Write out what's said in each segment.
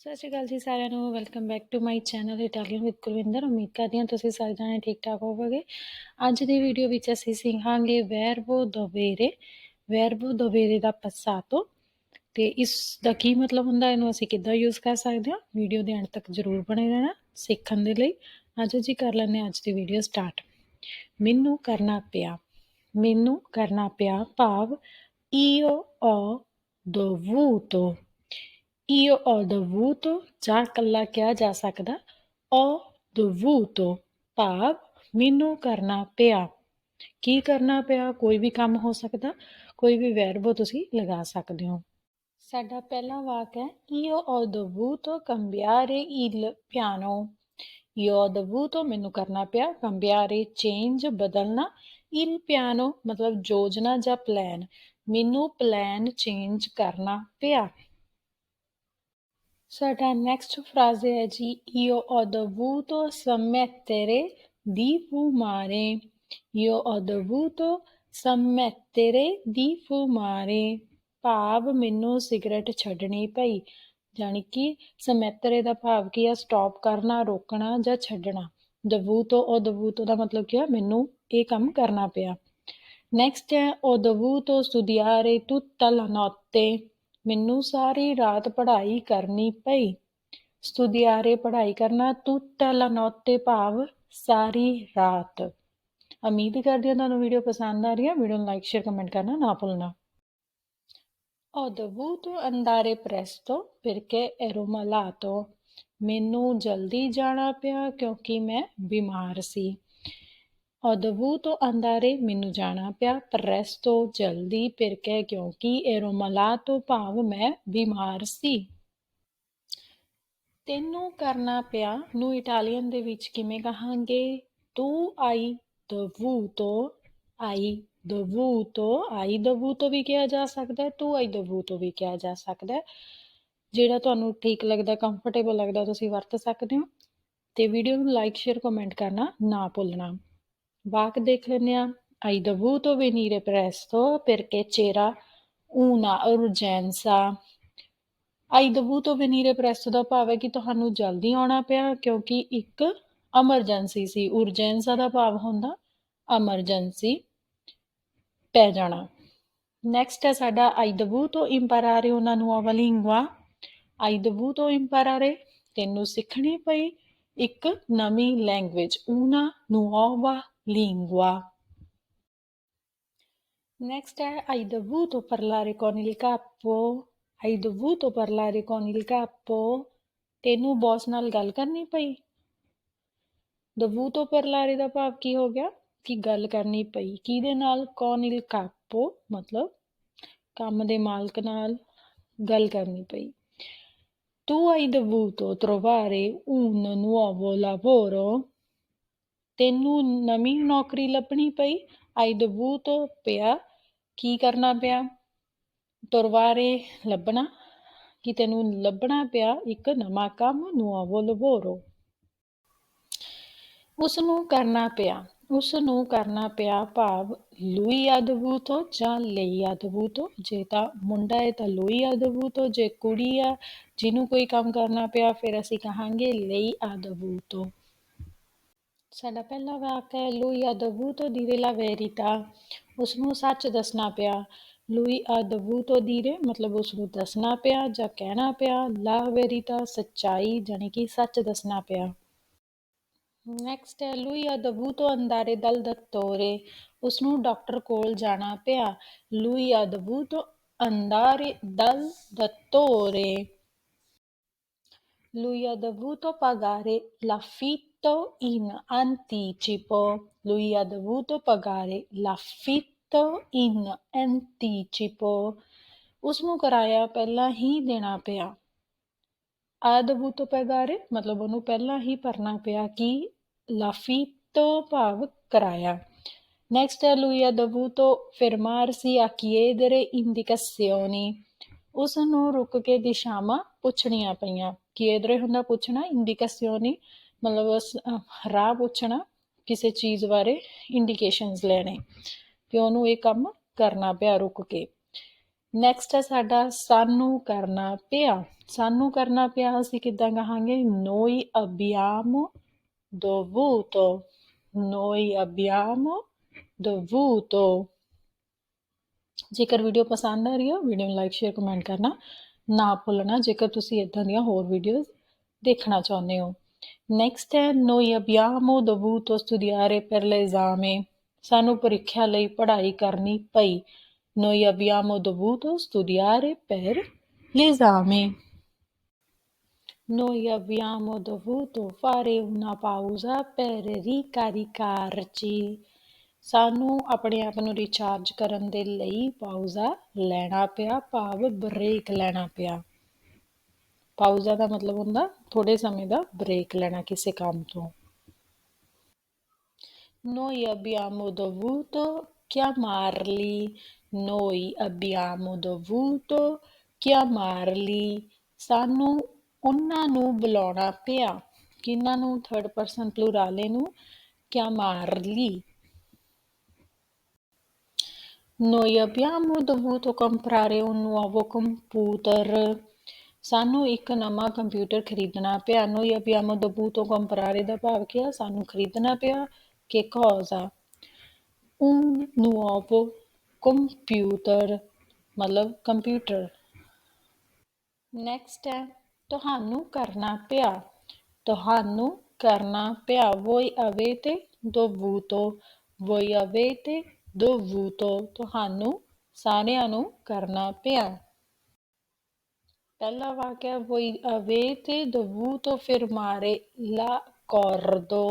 ਸਤਿ ਸ਼੍ਰੀ ਅਕਾਲ ਜੀ ਸਾਰਿਆਂ ਨੂੰ welcome back to my channel Italian with Kulwinder ਉਮੀਦ ਕਰਦੀ ਹਾਂ ਤੁਸੀਂ ਸਾਰੇ ਜਾਣੇ ਠੀਕ ਠਾਕ ਹੋਵੋਗੇ। ਅੱਜ ਦੀ ਵੀਡੀਓ ਵਿੱਚ ਅਸੀਂ ਸਿੱਖਾਂਗੇ ਵੈਰਬੋ ਦੋਵੇਰੇ ਵੈਰਬੋ ਦੋਵੇਰੇ ਦਾ ਪਸਾਤੋ ਤੇ। ਇਸ ਦਾ ਕੀ ਮਤਲਬ ਹੁੰਦਾ, ਇਹਨੂੰ ਅਸੀਂ ਕਿੱਦਾਂ ਯੂਜ਼ ਕਰ ਸਕਦੇ ਹਾਂ? ਵੀਡੀਓ ਦੇ ਅੰਤ ਤੱਕ ਜ਼ਰੂਰ ਬਣੇ ਰਹਿਣਾ ਸਿੱਖਣ ਦੇ ਲਈ। ਅੱਜ ਜੀ ਕਰ ਲੈਂਦੇ ਹਾਂ ਅੱਜ ਦੀ ਵੀਡੀਓ ਸਟਾਰਟ ਮੈਨੂੰ ਕਰਨਾ ਪਿਆ, ਮੈਨੂੰ ਕਰਨਾ ਪਿਆ ਭਾਵ io ho dovuto io ho dovuto ਜਾਂ ਕੱਲਾ ਕਿਹਾ ਜਾ ਸਕਦਾ ho dovuto ਭਾਵ ਮੈਨੂੰ ਕਰਨਾ ਪਿਆ ਕੀ ਕਰਨਾ ਪਿਆ ਕੋਈ ਵੀ ਕੰਮ ਹੋ ਸਕਦਾ ਕੋਈ ਵੀ ਵੈਰਬੋ ਤੁਸੀਂ ਲਗਾ ਸਕਦੇ ਹੋ ਸਾਡਾ ਪਹਿਲਾ ਵਾਕ ਹੈ io ho dovuto cambiare il piano. Io ho dovuto ਮੈਨੂੰ ਕਰਨਾ ਪਿਆ cambiare, change ਬਦਲਣਾ il piano ਮਤਲਬ ਯੋਜਨਾ ਜਾਂ ਪਲਾਨ ਮੈਨੂੰ ਪਲਾਨ ਚੇਂਜ ਕਰਨਾ ਪਿਆ ਸਾਡਾ ਨੈਕਸਟ ਫਰਾਜ਼ ਹੈ ਜੀ io ho dovuto smettere di fumare io ho dovuto smettere di fumare ਭਾਵ ਮੈਨੂੰ ਸਿਗਰਟ ਛੱਡਣੀ ਪਈ ਜਾਣੀ ਕਿ ਸਮੈਤਰੇ ਦਾ ਭਾਵ ਕੀ ਆ ਸਟਾਪ ਕਰਨਾ ਰੋਕਣਾ ਜਾਂ ਛੱਡਣਾ ਦਵੂਤੋ ਉਹ ਦਵੂਤੋ ਦਾ ਮਤਲਬ ਕੀ ਆ ਮੈਨੂੰ ਇਹ ਕੰਮ ਕਰਨਾ ਪਿਆ ਨੈਕਸਟ ਹੈ ਉਹ ਦਵੂਤੋ studiare tutta la notte. ਮੈਨੂੰ ਸਾਰੀ ਰਾਤ ਪੜ੍ਹਾਈ ਕਰਨੀ ਪਈ studiare ਪੜ੍ਹਾਈ ਕਰਨਾ tutta la ਭਾਵ ਸਾਰੀ ਰਾਤ ਉਮੀਦ ਕਰਦੀ ਹਾਂ ਤੁਹਾਨੂੰ ਵੀਡੀਓ ਪਸੰਦ ਆ ਰਹੀ ਹੈ ਵੀਡੀਓ ਨੂੰ ਲਾਈਕ ਸ਼ੇਅਰ ਕਮੈਂਟ ਕਰਨਾ ਨਾ ਭੁੱਲਣਾ Ho dovuto andare presto perché ero malato. ਮੈਨੂੰ ਜਲਦੀ ਜਾਣਾ ਪਿਆ ਕਿਉਂਕਿ ਮੈਂ ਬਿਮਾਰ ਸੀ। Ho ਤੋਂ andare ਮੈਨੂੰ ਜਾਣਾ ਪਿਆ presto ਜਲਦੀ perché ਕਿਉਂਕਿ ero ਤੋਂ ਭਾਵ ਮੈਂ ਬਿਮਾਰ ਸੀ। ਤੈਨੂੰ ਕਰਨਾ ਪਿਆ, ਨੂੰ ਇਟਾਲੀਅਨ ਦੇ ਵਿੱਚ ਕਿਵੇਂ ਕਹਾਂਗੇ? ਤੂੰ ਆਈ ਦਬੂ ਤੋਂ, ਆਈ dovuto ਤੋਂ, ਆਈ hai ਤੋਂ ਵੀ ਕਿਹਾ ਜਾ ਸਕਦਾ ਹੈ, ਤੂੰ hai ਤੋਂ ਵੀ ਕਿਹਾ ਜਾ ਸਕਦਾ ਹੈ। ਜਿਹੜਾ ਤੁਹਾਨੂੰ ਠੀਕ ਲੱਗਦਾ ਕੰਫਰਟੇਬਲ ਲੱਗਦਾ, ਤੁਸੀਂ ਵਰਤ ਸਕਦੇ ਹੋ। ਤੇ ਵੀਡੀਓ ਨੂੰ ਲਾਈਕ ਸ਼ੇਅਰ ਕਮੈਂਟ ਕਰਨਾ ਨਾ ਭੁੱਲਣਾ। ਵਾਕ ਦੇਖ ਲੈਂਦੇ ਆ hai dovuto venire presto perché c'era una urgenza hai dovuto venire presto ਦਾ ਭਾਵ ਹੈ ਕਿ ਤੁਹਾਨੂੰ ਜਲਦੀ ਆਉਣਾ ਪਿਆ ਕਿਉਂਕਿ ਇੱਕ ਐਮਰਜੈਂਸੀ ਸੀ ਉਰਜੈਂਸਾ ਦਾ ਭਾਵ ਹੁੰਦਾ ਐਮਰਜੈਂਸੀ ਪੈ ਜਾਣਾ ਨੈਕਸਟ ਹੈ ਸਾਡਾ hai dovuto imparare una nuova lingua hai dovuto imparare ਤੈਨੂੰ ਸਿੱਖਣੀ ਪਈ ਇੱਕ ਨਵੀਂ language una nuova lingua next ਹੈ hai dovuto parlare con il capo hai dovuto parlare con il capo ਤੈਨੂੰ ਬੌਸ ਨਾਲ ਗੱਲ ਕਰਨੀ ਪਈ dovuto parlare ਦਾ ਭਾਵ ਕੀ ਹੋ ਗਿਆ ਕਿ ਗੱਲ ਕਰਨੀ ਪਈ ਕਿਹਦੇ ਨਾਲ con il capo ਮਤਲਬ ਕੰਮ ਦੇ ਮਾਲਕ ਨਾਲ ਗੱਲ ਕਰਨੀ ਪਈ tu hai dovuto trovare un nuovo lavoro ਤੈਨੂੰ ਨਵੀਂ ਨੌਕਰੀ ਲੱਭਣੀ ਪਈ। ਆਈ ਦਬੂ ਤੋਂ ਪਿਆ। ਕੀ ਕਰਨਾ ਪਿਆ? ਤੁਰਵਾਰੇ ਲੱਭਣਾ। ਕਿ ਤੈਨੂੰ ਲੱਭਣਾ ਪਿਆ? ਇੱਕ ਨਵਾਂ ਕੰਮ nuovo lavoro ਉਸ ਨੂੰ ਕਰਨਾ ਪਿਆ। ਉਸ ਨੂੰ ਕਰਨਾ ਪਿਆ ਭਾਵ lui ha ਤੋਂ ਜਾਂ ਲਈ ha ਤੋਂ ਜੇ ਤਾਂ ਮੁੰਡਾ ਹੈ ਤਾਂ lui ha dovuto ਜੇ ਕੁੜੀ ਆ, ਜਿਹਨੂੰ ਕੋਈ ਕੰਮ ਕਰਨਾ ਪਿਆ, ਫਿਰ ਅਸੀਂ ਕਹਾਂਗੇ ਲਈ ha ਤੋਂ ਸਾਡਾ ਪਹਿਲਾ ਵਾਕ ਹੈ ਲੂਈ ਅਦਬੂ ਤੋਂ ਦੀਰੇ ਲਾ ਵੈਰੀਤਾ ਉਸ ਨੂੰ ਸੱਚ ਦੱਸਣਾ ਪਿਆ ਲੂਈ ਅਦਬੂ ਤੋਂ ਦੀਰੇ ਮਤਲਬ ਉਸ ਨੂੰ ਦੱਸਣਾ ਪਿਆ ਜਾਂ ਕਹਿਣਾ ਪਿਆ ਲਾ ਵੈਰੀਤਾ ਸੱਚਾਈ ਜਾਨੀ ਕਿ ਸੱਚ ਦੱਸਣਾ ਪਿਆ ਨੈਕਸਟ ਹੈ ਲੂਈ ਅਦਬੂ ਤੋਂ ਅੰਦਾਰੇ ਦਲ ਦਤੋਰੇ ਉਸ ਨੂੰ ਡਾਕਟਰ ਕੋਲ ਜਾਣਾ ਪਿਆ ਲੂਈ ਅਦਬੂ ਤੋਂ ਅੰਦਾਰੇ ਦਲ ਦਤੋਰੇ ਲੂਈ ਅਦਬੂ ਤੋਂ ਪਗਾਰੇ ਲਾਫੀ l'affitto in anticipo lui ha dovuto pagare l'affitto in anticipo ਉਸ ਨੂੰ ਕਿਰਾਇਆ ਪਹਿਲਾਂ ਹੀ ਦੇਣਾ ਪਿਆ ha dovuto pagare ਮਤਲਬ ਉਹਨੂੰ ਪਹਿਲਾਂ ਹੀ ਭਰਨਾ ਪਿਆ ਕਿ l'affitto ਭਾਵ ਕਿਰਾਇਆ ਨੈਕਸਟ ਹੈ lui ha dovuto fermarsi a chiedere indicazioni ਉਸ ਨੂੰ ਰੁਕ ਕੇ ਦਿਸ਼ਾਵਾਂ ਪੁੱਛਣੀਆਂ ਪਈਆਂ chiedere ਹੁੰਦਾ ਪੁੱਛਣਾ indicazioni ਮਤਲਬ ਰਾਹ ਪੁੱਛਣਾ ਕਿਸੇ ਚੀਜ਼ ਬਾਰੇ ਇੰਡੀਕੇਸ਼ਨਸ ਲੈਣੇ ਕਿ ਉਹਨੂੰ ਇਹ ਕੰਮ ਕਰਨਾ ਪਿਆ ਰੁਕ ਕੇ। ਨੈਕਸਟ ਹੈ ਸਾਡਾ ਸਾਨੂੰ ਕਰਨਾ ਪਿਆ। ਸਾਨੂੰ ਕਰਨਾ ਪਿਆ ਅਸੀਂ ਕਿੱਦਾਂ ਕਹਾਂਗੇ? noi abbiamo dovuto noi abbiamo dovuto ਜੇਕਰ ਵੀਡੀਓ ਪਸੰਦ ਆ ਰਹੀ ਹੈ ਵੀਡੀਓ ਨੂੰ ਲਾਈਕ ਸ਼ੇਅਰ ਕਮੈਂਟ ਕਰਨਾ ਨਾ ਭੁੱਲਣਾ। ਜੇਕਰ ਤੁਸੀਂ ਇਦਾਂ ਦੀਆਂ ਹੋਰ ਵੀਡੀਓਜ਼ ਦੇਖਣਾ ਚਾਹੁੰਦੇ ਹੋ ਨੈਕਸਟ ਹੈ noi abbiamo dovuto studiare per l'esame ਸਾਨੂੰ ਪ੍ਰੀਖਿਆ ਲਈ ਪੜ੍ਹਾਈ ਕਰਨੀ ਪਈ noi abbiamo dovuto studiare per l'esame Noi abbiamo dovuto fare una pausa per ricaricarci. ਸਾਨੂੰ ਆਪਣੇ ਆਪ ਨੂੰ ਰੀਚਾਰਜ ਕਰਨ ਦੇ ਲਈ ਪਾਉਜ਼ਾ ਲੈਣਾ ਪਿਆ ਭਾਵ ਬ੍ਰੇਕ ਲੈਣਾ ਪਿਆ ਪਾਉਜ਼ਾ ਦਾ ਮਤਲਬ ਹੁੰਦਾ ਥੋੜੇ ਸਮੇਂ ਦਾ ਬ੍ਰੇਕ ਲੈਣਾ ਕਿਸੇ ਕੰਮ ਤੋਂ Noi abbiamo dovuto chiamarli. Noi abbiamo dovuto chiamarli. ਸਾਨੂੰ ਉਹਨਾਂ ਨੂੰ ਬੁਲਾਉਣਾ ਪਿਆ ਕਿਹਨਾਂ ਨੂੰ ਥਰਡ ਪਰਸਨ ਪਲੂਰਾਲੇ ਨੂੰ chiamarli. Noi abbiamo dovuto comprare un nuovo computer. ਸਾਨੂੰ ਇੱਕ ਨਵਾਂ ਕੰਪਿਊਟਰ ਖਰੀਦਣਾ ਪਿਆ no y abbiamo dovuto comprare ਦਾ ਭਾਵ ਕੀ ਆ ਸਾਨੂੰ ਖਰੀਦਣਾ ਪਿਆ ਕਿ cosa un nuovo computer ਮਤਲਬ ਕੰਪਿਊਟਰ ਨੈਕਸਟ ਹੈ ਤੁਹਾਨੂੰ ਕਰਨਾ ਪਿਆ ਤੁਹਾਨੂੰ ਕਰਨਾ ਪਿਆ voi avete dovuto voi avete dovuto ਤੁਹਾਨੂੰ ਸਾਰਿਆਂ ਨੂੰ ਕਰਨਾ ਪਿਆ ਪਹਿਲਾ ਵਾਕਿਆ voi avete dovuto firmare l'accordo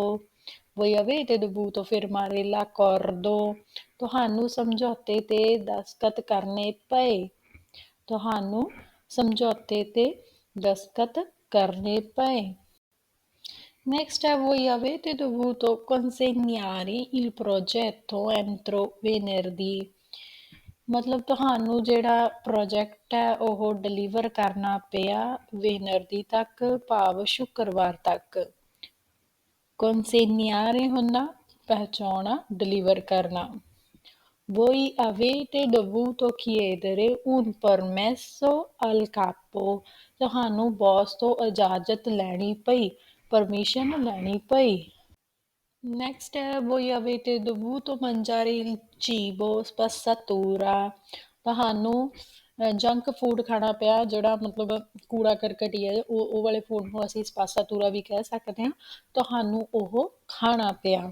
voi avete dovuto firmare l'accordo ਤੁਹਾਨੂੰ ਸਮਝੌਤੇ ਤੇ ਦਸਤਖਤ ਕਰਨੇ ਪਏ ਤੁਹਾਨੂੰ ਸਮਝੌਤੇ ਤੇ ਦਸਤਖਤ ਕਰਨੇ ਪਏ Next ਹੈ voi avete dovuto consegnare il progetto entro venerdì ਮਤਲਬ ਤੁਹਾਨੂੰ ਜਿਹੜਾ ਪ੍ਰੋਜੈਕਟ ਹੈ, ਉਹ ਡਿਲੀਵਰ ਕਰਨਾ ਪਿਆ ਵੈਨਰਦੀ ਤੱਕ, ਭਾਵ ਸ਼ੁੱਕਰਵਾਰ ਤੱਕ। consegnare ਹੁੰਦਾ, ਪਹੁੰਚਾਉਣਾ ਡਿਲੀਵਰ ਕਰਨਾ। Voi avete dovuto chiedere un permesso al capo. ਤੁਹਾਨੂੰ ਬੌਸ ਤੋਂ ਇਜਾਜ਼ਤ ਲੈਣੀ ਪਈ ਪਰਮਿਸ਼ਨ ਲੈਣੀ ਪਈ। Next è voi avete mangiare il cibo spazzatura. ਤੁਹਾਨੂੰ ਜੰਕ ਫੂਡ ਖਾਣਾ ਪਿਆ ਜਿਹੜਾ ਮਤਲਬ ਕੂੜਾ ਕਰਕਟ ਹੀ ਹੈ ਉਹ ਉਹ ਵਾਲੇ ਫੂਡ ਨੂੰ ਅਸੀਂ ਸਪਾਸਾਤੂਰਾ ਵੀ ਕਹਿ ਸਕਦੇ ਹਾਂ ਤੁਹਾਨੂੰ ਉਹ ਖਾਣਾ ਪਿਆ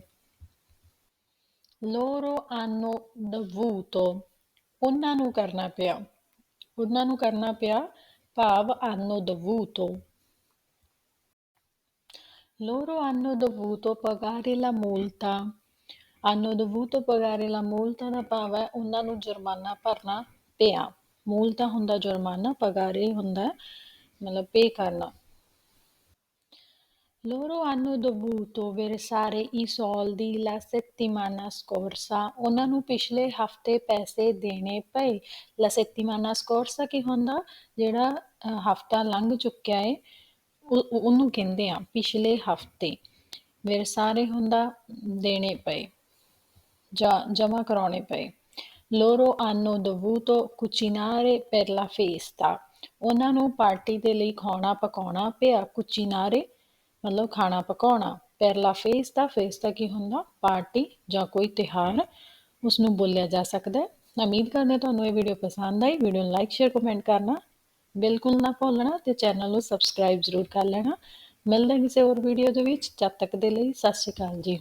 loro hanno dovuto ਉਹਨਾਂ ਨੂੰ ਕਰਨਾ ਪਿਆ ਉਹਨਾਂ ਨੂੰ ਕਰਨਾ ਪਿਆ ਭਾਵ hanno dovuto Loro hanno dovuto pagare la multa. Hanno dovuto pagare la multa ਦਾ ਭਾਵ ਹੈ ਉਹਨਾਂ ਨੂੰ ਜੁਰਮਾਨਾ ਭਰਨਾ ਪਿਆ ਮੂਲਤਾ ਹੁੰਦਾ ਜੁਰਮਾਨਾ ਪਗਾਰੇ ਹੁੰਦਾ ਮਤਲਬ ਪੇ ਕਰਨਾ Loro hanno dovuto versare i soldi la settimana scorsa. ਉਹਨਾਂ ਨੂੰ ਪਿਛਲੇ ਹਫ਼ਤੇ ਪੈਸੇ ਦੇਣੇ ਪਏ la settimana scorsa ਕੀ ਹੁੰਦਾ ਜਿਹੜਾ ਹਫਤਾ ਲੰਘ ਚੁੱਕਿਆ ਹੈ ਉਹ- ਉਹਨੂੰ ਕਹਿੰਦੇ ਆ, ਪਿਛਲੇ ਹਫ਼ਤੇ ਵਰਸਾਰੇ ਹੁੰਦਾ ਦੇਣੇ ਪਏ, ਜਾਂ ਜਮਾ ਕਰਾਉਣੇ ਪਏ। loro hanno dovuto cucinare per la festa ਉਹਨਾਂ ਨੂੰ ਪਾਰਟੀ ਦੇ ਲਈ ਖਾਣਾ ਪਕਾਉਣਾ ਪਿਆ cucinare ਮਤਲਬ ਖਾਣਾ ਪਕਾਉਣਾ। per la festa festa ਕੀ ਹੁੰਦਾ? ਪਾਰਟੀ ਜਾਂ ਕੋਈ ਤਿਹਾਰ ਉਸ ਨੂੰ ਬੋਲਿਆ ਜਾ ਸਕਦਾ ਹੈ। ਉਮੀਦ ਕਰਦੇ ਹਾਂ ਤੁਹਾਨੂੰ ਇਹ ਵੀਡੀਓ ਪਸੰਦ ਆਈ। ਵੀਡੀਓ ਨੂੰ ਲਾਈਕ, ਸ਼ੇਅਰ, ਕਮੈਂਟ ਕਰਨਾ ਬਿਲਕੁਲ ਨਾ ਭੁੱਲਣਾ ਤੇ ਚੈਨਲ ਨੂੰ ਸਬਸਕ੍ਰਾਈਬ ਜ਼ਰੂਰ ਕਰ ਲੈਣਾ। ਮਿਲਦੇ ਹਾਂ ਕਿਸੇ ਹੋਰ ਵੀਡੀਓ ਦੇ ਵਿੱਚ। ਜਦ ਤੱਕ ਦੇ ਲਈ ਸਤਿ ਸ਼੍ਰੀ ਅਕਾਲ ਜੀ।